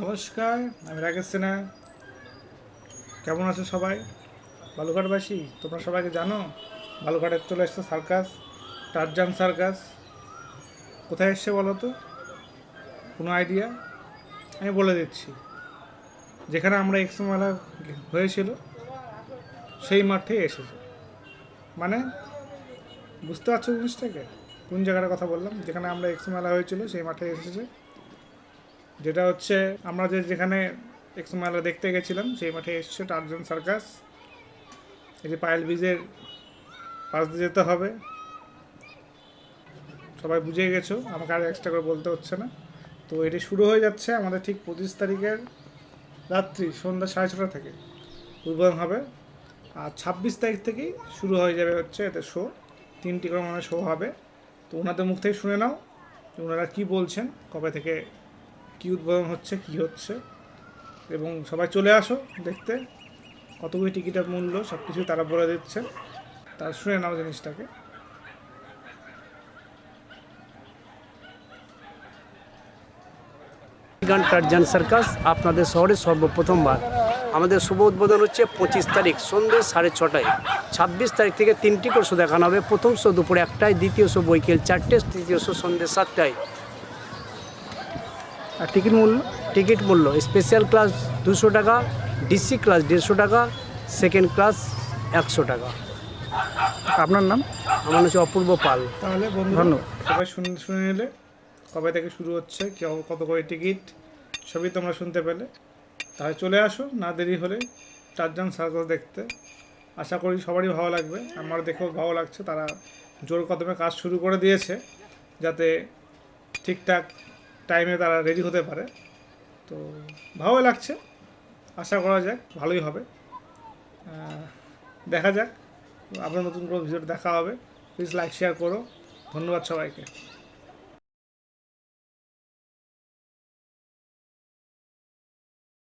নমস্কার, আমি রাকেশ সিনহা কেমন আছো সবাই? বালুঘাটবাসী, তোমরা সবাইকে জানো, বালুঘাটে চলে এসছে সার্কাস, টারজান সার্কাস। কোথায় এসছে বলো তো? কোনো আইডিয়া আমি বলে দিচ্ছি। যেখানে আমরা এক্সো মেলা হয়েছিল, সেই মাঠেই এসেছে। মানে বুঝতে পারছ জিনিসটাকে? কোন জায়গাটার কথা বললাম? যেখানে আমরা এক্সো মেলা হয়েছিল, সেই মাঠে এসেছে। যেটা হচ্ছে, আমরা যে যেখানে এক্সো মেলা দেখতে গেছিলাম, সেই মাঠে এসছে টার্জন সার্কাস। যে পায়েল ব্রিজের পাশ দিয়ে যেতে হবে। সবাই বুঝে গেছো, আমাকে আর এক্সট্রা করে বলতে হচ্ছে না। তো এটি শুরু হয়ে যাচ্ছে আমাদের ঠিক পঁচিশ তারিখের রাত্রি, সন্ধ্যা সাড়ে ছটা থেকে। উদ্বোধন হবে। আর ছাব্বিশ তারিখ থেকেই শুরু হয়ে যাবে হচ্ছে এতে শো তিনটি করে মানে শো হবে। তো ওনাদের মুখ থেকে শুনে নাও ওনারা কী বলছেন, কবে থেকে কী উদ্বোধন হচ্ছে, কী হচ্ছে, এবং সবাই চলে আসো দেখতে। কতগুলি টিকিটের মূল্য সব কিছু তারা বলে দিচ্ছে। তারা শুনে নাও জিনিসটাকে। টার্জান সার্কাস, আপনাদের শহরে সর্বপ্রথমবার। আমাদের শুভ উদ্বোধন হচ্ছে পঁচিশ তারিখ, সন্ধ্যে সাড়ে ছটায়। ছাব্বিশ তারিখ থেকে তিনটি করে দেখানো হবে। প্রথম শো দুপুরে একটায়, দ্বিতীয় শো বৈকেল চারটে, তৃতীয় শো সন্ধ্যে সাতটায়। টিকিট মূল্য টিকিট মূল্য স্পেশাল ক্লাস দুশো টাকা ডিসি ক্লাস দেড়শো টাকা সেকেন্ড ক্লাস একশো টাকা। আপনার নাম? আমার হচ্ছে অপূর্ব পাল। তাহলে বন্ধু ধন্যবাদ। সবাই শুনে শুনে নিলে কবে থেকে শুরু হচ্ছে কেউ কত করে টিকিট সবই তোমরা শুনতে পেলে। তাহলে চলে আসো না দেরি হলে চারজন সার্কাস দেখতে। আশা করি সবারই ভালো লাগবে আমার দেখেও ভালো লাগছে তারা জোর কদমে কাজ শুরু করে দিয়েছে যাতে ঠিকঠাক টাইমে তারা রেডি হতে পারে। তো ভালো লাগছে। আশা করা যাক ভালোই হবে। দেখা যাক। আবার নতুন কোনো ভিডিও দেখা হবে। প্লিজ লাইক শেয়ার করো। ধন্যবাদ সবাইকে।